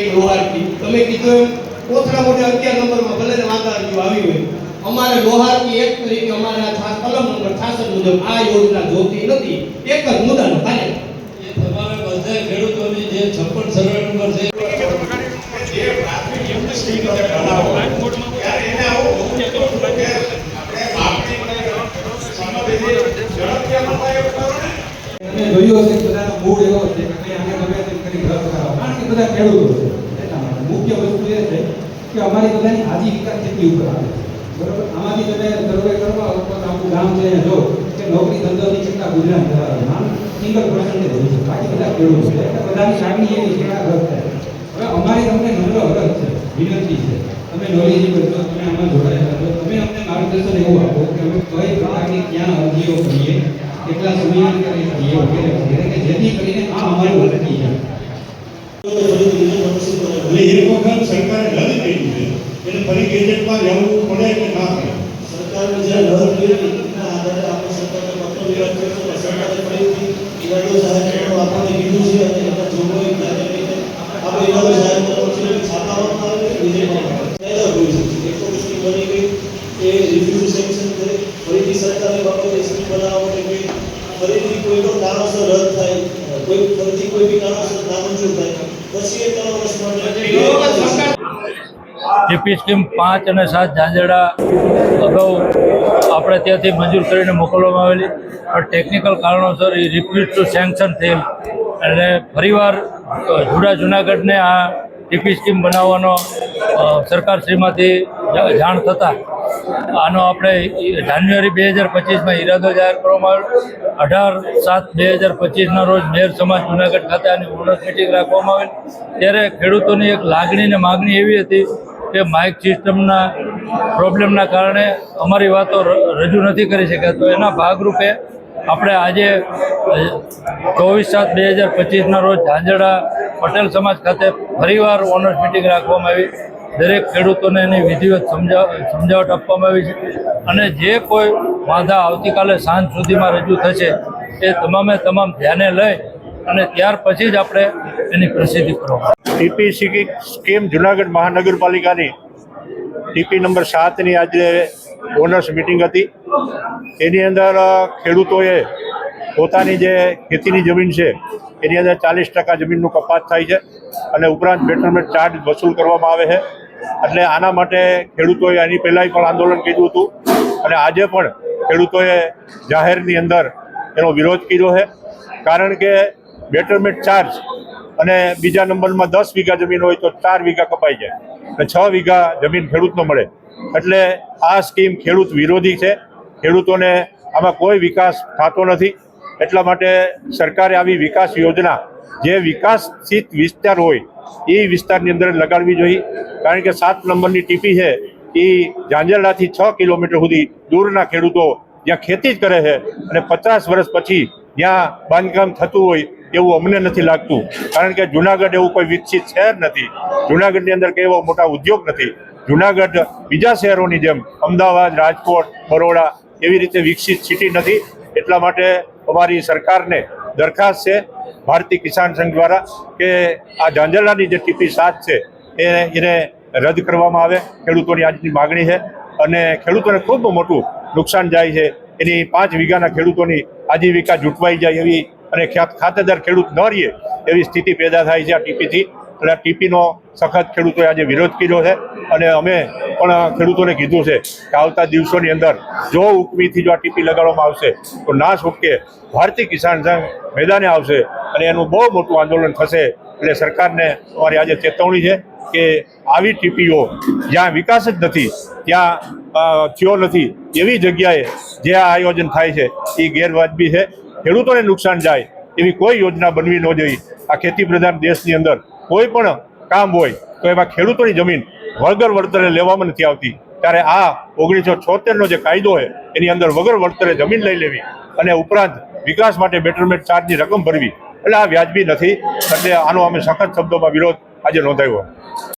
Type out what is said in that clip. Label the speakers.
Speaker 1: એક લોહારથી તમે કીધું એમ કોથળા મોટે અગિયાર નંબરમાં ભલે ને વાંધા અરજીઓ આવી હોય. અમારે લોહારથી એક તરીકે અમારે આ કલમ નંબર છાસઠ મુજબ આ યોજના જોતી નથી. એક જ મુદ્દાનો
Speaker 2: એ તમારા બધા ખેડૂતોની જે છપ્પન સર્વે નંબર છે
Speaker 3: તમે જોયું હશે બધાનો મૂળ એવો છે કે આને તેમ કે બધા ખેડૂતો છે. એટલા માટે મુખ્ય વસ્તુ એ છે કે અમારી બધાની આજીવિકા કેટલી ઉપર આવે છે. બરોબર? આમાંથી તમે સર્વે કરવા આખું ગામ છે જો, કે નોકરી ધંધોની કેટલા ગુજરાત ધરાવે માન સિંગલ પર્સન્ટેજ હોય છે. બાકી બધા ખેડૂતો છે. એટલે બધાની લાગણી એવી છે કે આ થાય હવે અમારી તમને નમ્ર અરજ છે, વિનંતી છે. તમે નોલેજેબલ છો, તમે આમાં જોડાયેલા છો. તમે અમને માર્ગદર્શન એવું આપો કે અમે કઈ પ્રકારની ક્યાં અરજીઓ કરીએ, કેટલા સમયાંતરે કરીએ વગેરે વગેરે, કે જેથી કરીને આ અમારું અટકી જાય
Speaker 4: એટલે એક વખત સરકારે રદ કર્યું છે એટલે ફરી ગેજેટમાં રહેવું પડે કે ના પડે
Speaker 5: સરકારે જે રદ કરી એના આધારે આપણે સરકારને પત્ર વિરોધ કર્યો છે સરકારે ફરીથી ઈરાદો જાહેર કરવાનું આપણને કીધું છે અને એના જોગવાઈ ક્યારે કહીને આપણે ઈરાદો જાહેર કરવો છે છાપામાં આવે કે વિજયમાં આવે કાયદા ભૂલ છે એક તો મુશ્કેલ બની ગઈ કે રિફ્યુઝ સેન્કશન કરે ફરીથી સરકારે બાબતે સ્કીમ બનાવવા માટે કોઈ ફરીથી કોઈ પણ કારણોસર રદ થાય કોઈ ફરતી કોઈ બી કારણોસર નામંજૂર થાય પછી એ ત્રણ વર્ષ માટે
Speaker 2: ટીપી સ્કીમ પાંચ અને સાત ઝાંઝડા અગાઉ આપણે ત્યાંથી મંજૂર કરીને મોકલવામાં આવેલી. પણ ટેકનિકલ કારણોસર એ રિપીટ ટુ સેન્કશન થયેલ. અને ફરીવાર જુડા જુનાગઢને આ ટીપી સ્કીમ બનાવવાનો સરકારશ્રીમાંથી જાણ થતાં આનો આપણે જાન્યુઆરી બે હજાર પચીસમાં ઈરાદો જાહેર કરવામાં અઢાર સાત બે હજાર પચીસના રોજ મેયર સમાજ જુનાગઢ ખાતે આની ઓનર્સ મિટિંગ રાખવામાં આવેલ. ત્યારે ખેડૂતોની એક લાગણી અને માગણી એવી હતી કે માઇક સિસ્ટમના પ્રોબ્લેમના કારણે અમારી વાતો રજૂ નથી કરી શક્યા. તો એના ભાગરૂપે આપણે આજે ચોવીસ સાત બે હજાર પચીસના રોજ ઝાંઝડા પટેલ સમાજ ખાતે ફરીવાર ઓનર્સ મિટિંગ રાખવામાં આવી. દરેક ખેડૂતોને એની વિધિવત સમજાવ સમજાવટ આપવામાં આવી છે. અને જે કોઈ વાંધા આવતીકાલે સાંજ સુધીમાં રજૂ થશે, એ તમામે તમામ ધ્યાને લઈ અને ત્યાર પછી જ આપણે એની પ્રસિદ્ધિ કરવામાં
Speaker 4: ટીપી સ્કીમ જુનાગઢ મહાનગરપાલિકાની ટીપી નંબર સાતની આજે ઓનર્સ મિટિંગ હતી. એની અંદર ખેડૂતોએ પોતાની જે ખેતીની જમીન છે, એની અંદર ચાલીસ ટકા જમીનનું કપાત થાય છે અને ઉપરાંત બેટરમેન્ટ ચાર્જ વસૂલ કરવામાં આવે છે. એટલે આના માટે ખેડૂતોએ આની પહેલાંય પણ આંદોલન કર્યું હતું. અને આજે પણ ખેડૂતોએ જાહેરની અંદર એનો વિરોધ કર્યો છે. કારણ કે બેટરમેન્ટ ચાર્જ અને બીજા નંબરમાં દસ વીઘા જમીન હોય તો ચાર વીઘા કપાઈ જાય અને છ વીઘા જમીન ખેડૂતનો મળે. એટલે આ સ્કીમ ખેડૂત વિરોધી છે. ખેડૂતોને આમાં કોઈ વિકાસ થતો નથી. એટલા માટે સરકારે આવી વિકાસ યોજના, જે વિકાસિત વિસ્તાર હોય એ વિસ્તારની અંદર લગાડવી જોઈએ. કારણ કે સાત નંબરની ટીપી છે એ ઝાંઝરડાથી છ કિલોમીટર સુધી દૂરના ખેડૂતો જ્યાં ખેતી જ કરે છે અને પચાસ વર્ષ પછી જ્યાં બાંધકામ થતું હોય એવું અમને નથી લાગતું. કારણ કે જુનાગઢ એવું કોઈ વિકસિત શહેર નથી. જુનાગઢની અંદર કે એવો મોટા ઉદ્યોગ નથી. જુનાગઢ બીજા શહેરોની જેમ અમદાવાદ, રાજકોટ, બરોડા એવી રીતે વિકસિત સિટી નથી. એટલા માટે અમારી સરકારને દરખાસ્ત છે ભારતીય કિસાન સંઘ દ્વારા કે આ ઝાંઝરડાની જે ટીપી સાત છે, એ એને રદ કરવામાં આવે. ખેડૂતોની આજની માગણી છે અને ખેડૂતોને ખૂબ મોટું નુકસાન જાય છે. એની પાંચ વીઘાના ખેડૂતોની આજીવિકા જૂટવાઈ જાય એવી અને ખાતેદાર ખેડૂત ન રહીએ એવી સ્થિતિ પેદા થાય છે આ ટીપીથી. એટલે આ ટીપીનો સખત ખેડૂતોએ આજે વિરોધ કર્યો છે અને અમે પણ ખેડૂતોને કીધું છે કે આવતા દિવસોની અંદર જો ઉકમીથી જો આ ટીપી લગાડવામાં આવશે, તો ના છૂટકે ભારતીય કિસાન સંઘ મેદાને આવશે અને એનું બહુ મોટું આંદોલન થશે. એટલે સરકારને અમારી આજે ચેતવણી છે કે આવી ટીપીઓ જ્યાં વિકાસ જ નથી, ત્યાં થયો નથી, એવી જગ્યાએ જે આ આયોજન થાય છે, એ ગેરવાજબી છે. ખેડૂતોને નુકસાન જાય એવી કોઈ યોજના બનવી ન જોઈએ. આ ખેતી પ્રધાન દેશની અંદર કોઈ પણ કામ હોય, તો એમાં ખેડૂતોની જમીન વગર વળતરે લેવામાં નથી આવતી. ત્યારે આ ઓગણીસો છોતેરનો જે કાયદો છે, એની અંદર વગર વળતરે જમીન લઈ લેવી અને ઉપરાંત વિકાસ માટે બેટરમેન્ટ ચાર્જની રકમ ભરવી. એટલે આ વ્યાજબી નથી. એટલે આનો અમે સખત શબ્દોમાં વિરોધ આજે નોંધાવ્યો